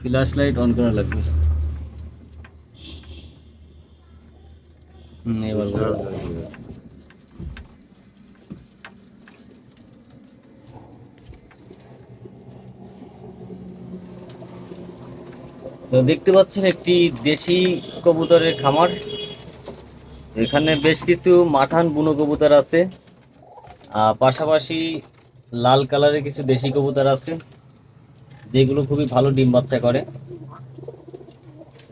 Flash light on করা লাগবে। তো দেখতে পাচ্ছেন একটি দেশি কবুতরের খামার। এখানে বেশ কিছু মাঠান বুনো কবুতর আছে। পাশাপাশি লাল কালারের কিছু দেশি কবুতর আছে। যেগুলো খুবই ভালো ডিম বাচ্চা করে।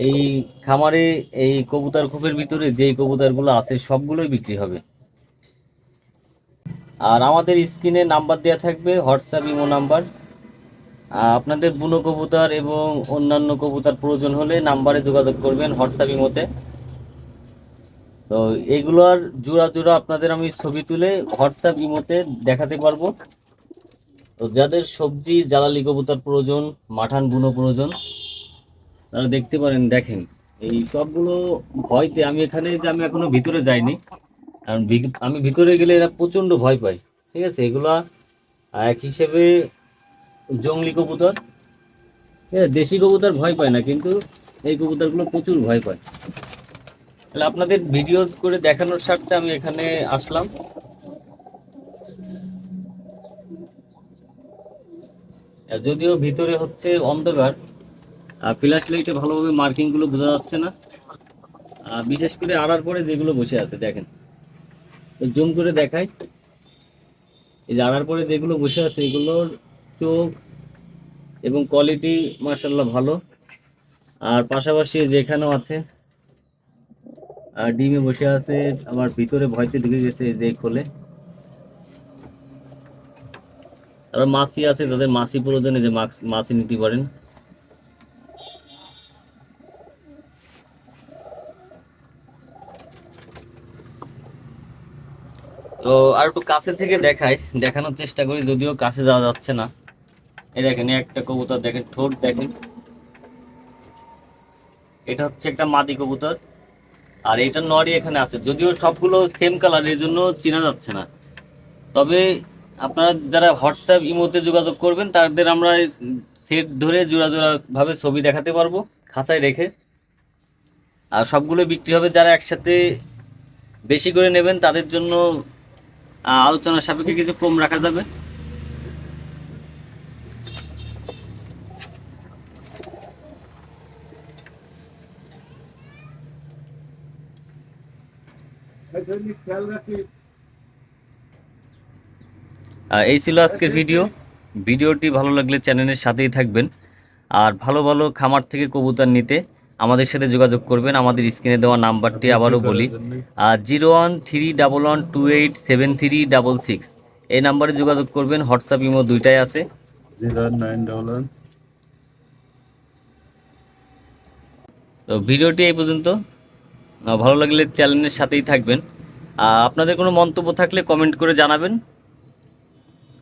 এই খামারে এই কবুতর খোপের ভিতরে যেই কবুতরগুলো আছে, সবগুলোই বিক্রি হবে। আর আমাদের স্ক্রিনে নাম্বার দেওয়া থাকবে, হোয়াটসঅ্যাপ, ইমো নাম্বার। আপনাদের বুনো কবুতর এবং অন্যান্য কবুতর প্রয়োজন হলে নাম্বারে যোগাযোগ করবেন, হোয়াটসঅ্যাপ, ইমোতে। তো এগুলোর জোড়া জোড়া আপনাদের আমি ছবি তুলে হোয়াটসঅ্যাপ, ইমোতে দেখাতে পারব। তো যাদের সবজি জ্বালালি কবুতর প্রয়োজন, মাঠান বুনো প্রয়োজন, তারা দেখতে পারেন, দেখেন। এই সবগুলো ভয়তে আমি এখানে যে আমি এখনও ভিতরে যাইনি, কারণ আমি ভিতরে গেলে এরা প্রচণ্ড ভয় পায়, ঠিক আছে? এগুলা এক হিসেবে জংলি কবুতর দেশি কবুতর ভয় পায় না, কিন্তু এই কবুতরগুলো প্রচুর ভয় পায়। তাহলে আপনাদের ভিডিও করে দেখানোর স্বার্থে আমি এখানে আসলাম। যদিও ভিতরে হচ্ছে অন্ধকার আর ফ্ল্যাশ লাইটে ভালোভাবে মার্কিংগুলো বোঝা যাচ্ছে না। আর বিশেষ করে আড়ার পরে যেগুলো বসে আছে, দেখেন। জুম করে দেখাই। এই যে আড়ার পরে যেগুলো বসে আছে, এগুলোর চোখ এবং কোয়ালিটি মার্শাল্লাহ ভালো। আর পাশাপাশি যেখানেও আছে আর ডিমে বসে আছে আমার ভিতরে ভয়তে ঢুকে গেছে যে খোলে। তারপর মাছি আছে যাদের মাছি প্রয়োজনে যে মাছি নিতে পারেন। তো আর একটু কাছে থেকে দেখাই, দেখানোর চেষ্টা করি, যদিও কাছে যাওয়া যাচ্ছে না। এই দেখেন একটা কবুতর দেখেন, ঠোঁট দেখেন। এটা হচ্ছে একটা মাদি কবুতর, আর এটা নরই এখানে আছে। যদিও সবগুলো সেম কালার এই জন্য চেনা যাচ্ছে না। তবে আপনারা যারা হোয়াটসঅ্যাপ ইমোতে যোগাযোগ করবেন তাদের আমরা সেট ধরে জোড়া জোড়া ভাবে ছবি দেখাতে পারব খাঁচায় রেখে। আর সবগুলো বিক্রি হবে যারা একসাথে বেশি করে নেবেন তাদের জন্য আলোচনার সাপেক্ষে কিছু কম রাখা যাবে। আহ, এই ছিল আজকের ভিডিও। ভিডিওটি ভালো লাগলে চ্যানেলের সাথেই থাকবেন। আর ভালো ভালো খামার থেকে কবুতর নিতে আমাদের সাথে যোগাযোগ করবেন। আমাদের স্ক্রিনে দেওয়া নাম্বারটি আবারও বলি zero one three double one two eight seven three double six. এই নাম্বারে যোগাযোগ করবেন হোয়াটসঅ্যাপ ইমো দুইটাই আছে। তো ভিডিওটি এই পর্যন্ত। ভালো লাগলে চ্যানেলের সাথেই থাকবেন। আপনাদের কোনো মন্তব্য থাকলে কমেন্ট করে জানাবেন।